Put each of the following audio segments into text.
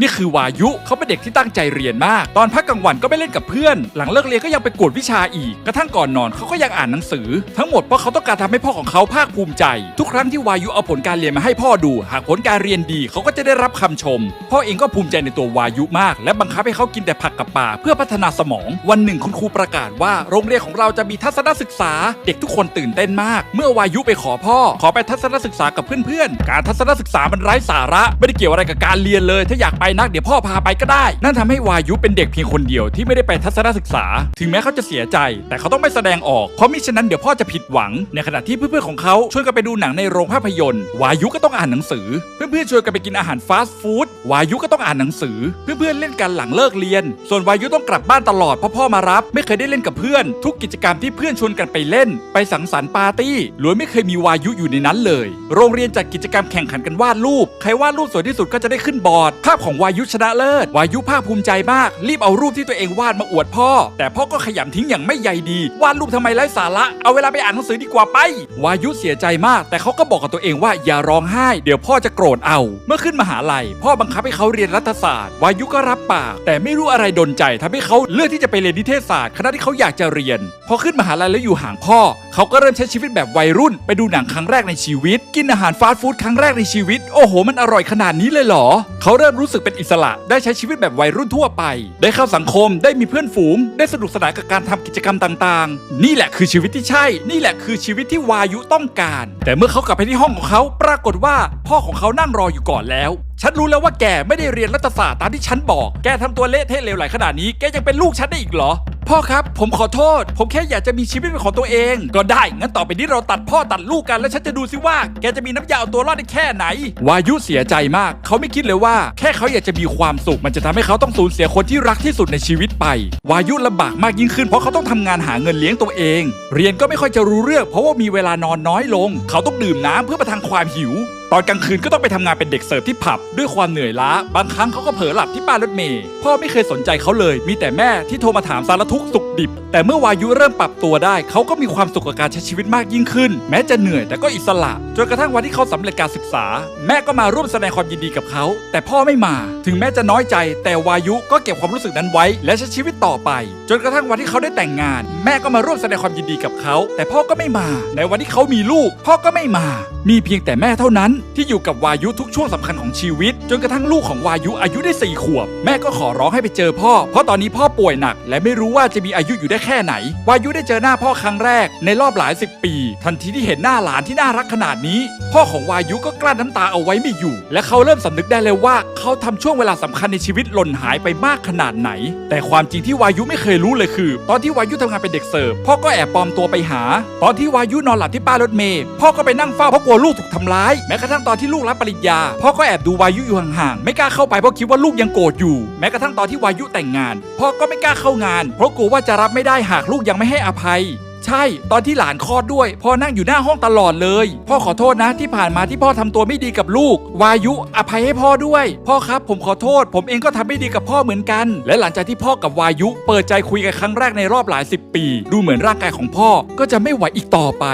นี่คือวายุเขาเป็นเด็กที่ตั้งใจเรียนมาก ตอนพักกลางวันก็ไปเล่นกับเพื่อน หลังเลิกเรียนก็ยังไปกวดวิชาอีก กระทั่งก่อนนอนเขาก็ยังอ่านหนังสือ ทั้งหมดเพราะเขาต้องการทำให้พ่อของเขาภาคภูมิใจ ทุกครั้งที่วายุเอาผลการเรียนมาให้พ่อดู หากผลการเรียนดีเขาก็จะได้รับคำชม พ่อเองก็ภูมิใจในตัววายุมาก และบังคับให้เขากินแต่ผักกับปลาเพื่อพัฒนาสมอง วันหนึ่งคุณครูประกาศว่าโรงเรียนของเราจะมีทัศนศึกษา เด็กทุกคนตื่นเต้นมาก เมื่อวายุไปขอพ่อ ขอไปทัศนศึกษากับเพื่อนๆ การทัศนศึกษามันไร้สาระ ไม่ได้เกี่ยวอะไรกับการเรียนเลย ถ้าอยากไปนักเดี๋ยวพ่อพาไปก็ได้ นั่นทำให้วายุเป็นเด็กเพียงคนเดียวที่ไม่ได้ไปทัศนศึกษา ถึงแม้เขาจะเสียใจ แต่เขาต้องไม่แสดงออกเพราะมิฉะนั้นเดี๋ยวพ่อจะผิดหวัง ในขณะที่เพื่อนๆของเขาชวนกันไปดูหนังในโรงภาพยนตร์ วายุก็ต้องอ่านหนังสือ เพื่อนๆชวนกันไปกินอาหารฟาสต์ฟู้ดวายุก็ต้องอ่านหนังสือ เพื่อนๆเล่นกันหลังเลิกเรียน ส่วนวายุต้องกลับบ้านตลอดเพราะพ่อมารับ ไม่เคยได้เล่นกับเพื่อน ทุกกิจกรรมที่เพื่อนชวนกันไปเล่น ไปสังสรรค์ปาร์ตี้ล้วนไม่เคยมีวายุอยู่ในนั้นเลย โรงเรียนจัดกิจกรรมแข่งขันกันวาดรูป ใครวาดรูปสวยที่สุดก็จะได้ขึ้นบอร์ดภาพของวายุชนะเลิศ วายุภาคภูมิใจมาก รีบเอารูปที่ตัวเองวาดมาอวดพ่อ แต่พ่อก็ขยำทิ้งอย่างไม่ใยดี วาดรูปทำไมไร้สาระ เอาเวลาไปอ่านหนังสือดีกว่าไป วายุเสียใจมาก แต่เขาก็บอกกับตัวเองว่าอย่าร้องไห้ เดี๋ยวพ่อจะโกรธเอา เมื่อขึ้นมหาลัย พ่อบังคับให้เขาเรียนรัฐศาสตร์ วายุก็รับปาก แต่ไม่รู้อะไรดนใจทำให้เขาเลือกที่จะไปเรียนนิเทศศาสตร์คณะที่เขาอยากจะเรียน พอขึ้นมหาลัยแล้วอยู่ห่างพ่อ เขาก็เริ่มใช้ชีวิตแบบวัยรุ่น ไปดูหนังครั้งแรกในชีวิต กินอาหารฟาสต์ฟู้ดครั้งแรกในชีวิต โอ้โห มันอร่อยขนาดนี้เลยเหรอ เขาเริ่มรู้สึกเป็นอิสระ ได้ใช้ชีวิตแบบวัยรุ่นทั่วไป ได้เข้าสังคม ได้มีเพื่อนฝูง ได้สนุกสนานกับการทำกิจกรรมต่างๆ นี่แหละคือชีวิตที่ใช่ นี่แหละคือชีวิตที่วายุต้องการ แต่เมื่อเขากลับไปที่ห้องของเขาปรากฏว่าพ่อของเขานั่งรออยู่ก่อนแล้วฉันรู้แล้วว่าแกไม่ได้เรียนรัฐศาสตร์ตามที่ฉันบอก แกทำตัวเละเทะเลวไหลขนาดนี้ แกยังเป็นลูกฉันได้อีกเหรอ พ่อครับ ผมขอโทษ ผมแค่อยากจะมีชีวิตเป็นของตัวเอง ก็ได้ งั้นต่อไปนี้เราตัดพ่อตัดลูกกันแล้วฉันจะดูสิว่า แกจะมีน้ำยาเอาตัวรอดได้แค่ไหน วายุเสียใจมาก เขาไม่คิดเลยว่า แค่เขาอยากจะมีความสุข มันจะทำให้เขาต้องสูญเสียคนที่รักที่สุดในชีวิตไป วายุลำบากมากยิ่งขึ้นเพราะเขาต้องทำงานหาเงินเลี้ยงตัวเอง เรียนก็ไม่ค่อยจะรู้เรื่อง เพราะว่ามีเวลานอนน้อยลง เขาต้องดื่มน้ำเพื่อประทังความหิวตอนกลางคืนก็ต้องไปทำงานเป็นเด็กเสิร์ฟที่ผับด้วยความเหนื่อยล้า บางครั้งเขาก็เผลอหลับที่ป้ายรถเมย์พ่อไม่เคยสนใจเขาเลย มีแต่แม่ที่โทรมาถามสารทุกข์สุขดิบ แต่เมื่อวายุเริ่มปรับตัวได้ เขาก็มีความสุขกับการใช้ชีวิตมากยิ่งขึ้น แม้จะเหนื่อยแต่ก็อิสระ จนกระทั่งวันที่เขาสำเร็จการศึกษา แม่ก็มาร่วมแสดงความยินดีกับเขา แต่พ่อไม่มา ถึงแม้จะน้อยใจ แต่วายุก็เก็บความรู้สึกนั้นไว้ และใช้ชีวิตต่อไป จนกระทั่งวันที่เขาได้แต่งงาน แม่ก็มาร่วมแสดงความยินดีกับเขา แต่พ่อก็ไม่มา ในวันที่เขามีลูก พ่อก็ไม่มา มีเพียงแต่แม่เท่านั้น ที่อยู่กับวายุทุกช่วงสำคัญของชีวิต จนกระทั่งลูกของวายุอายุได้สี่ขวบ แม่ก็ขอร้องให้ไปเจอพ่อ เพราะตอนนี้พ่อป่วยหนัก และไม่รู้ว่าจะมีอายุอยู่ได้แค่ไหน วายุได้เจอหน้าพ่อครั้งแรก ในรอบหลายสิบปี ทันทีที่เห็นหน้าหลานที่น่ารักขนาดนี้ พ่อของวายุก็กลั้นน้ำตาเอาไว้ไม่อยู่ และเขาเริ่มสำนึกได้เลยว่า เขาทำช่วงเวลาสำคัญในชีวิตหล่นหายไปมากขนาดไหน แต่ความจริงที่วายุไม่เคยรู้เลยคือ ตอนที่วายุทำงานเป็นเด็กเสิร์ฟพ่อก็แอบปลอมตัวไปหา ตอนที่วายุนอนหลับที่ป้ายรถเมล์พ่อก็ไปนั่งเฝ้าเพราะกลัวลูกถูกทำร้ายแม้กระทั่งตอนที่ลูกรับปริญญาพ่อก็แอบดูวายุอยู่ห่างๆไม่กล้าเข้าไปเพราะคิดว่าลูกยังโกรธอยู่แม้กระทั่งตอนที่วายุแต่งงานพ่อก็ไม่กล้าเข้างาน เพราะกลัวว่าจะรับไม่ได้หากลูกยังไม่ให้อภัย ใช่ตอนที่หลานคลอดด้วย พ่อนั่งอยู่หน้าห้องตลอดเลย พ่อขอโทษนะที่ผ่านมาที่พ่อทำตัวไม่ดีกับลูก วายุอภัยให้พ่อด้วย พ่อครับผมขอโทษ ผมเองก็ทำไม่ดีกับพ่อเหมือนกัน และหลังจากที่พ่อกับวายุ เปิดใจคุยกันครั้งแรกในรอบหลายสิบปี ดูเหมือนร่างกายของพ่อก็จะไม่ไหวอีกต่อไป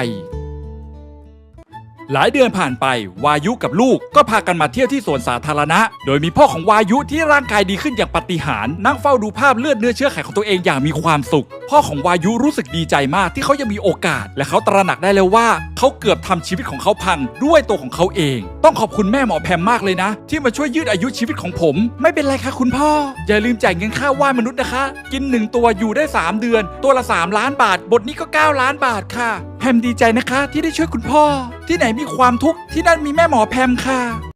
หลายเดือนผ่านไปวายุกับลูกก็พากันมาเที่ยวที่สวนสาธารณะ โดยมีพ่อของวายุที่ร่างกายดีขึ้นอย่างปาฏิหาริย์นั่งเฝ้าดูภาพเลือดเนื้อเชื้อไขของตัวเองอย่างมีความสุข พ่อของวายุรู้สึกดีใจมากที่เขายังมีโอกาส และเขาตระหนักได้แล้วว่า เขาเกือบทำชีวิตของเขาพังด้วยตัวของเขาเอง ต้องขอบคุณแม่หมอแพมมากเลยนะ ที่มาช่วยยืดอายุชีวิตของผม ไม่เป็นไรค่ะคุณพ่ออย่าลืมจ่ายเงินค่าว่านมนุษย์นะคะ กินหนึ่งตัวอยู่ได้ 3 เดือน ตัวละ 3 ล้านบาท บทนี้ก็ 9 ล้านบาทค่ะ แพมดีใจนะคะที่ได้ช่วยคุณพ่อ ที่ไหนมีความทุกข์ที่นั่นมีแม่หมอแพมค่ะ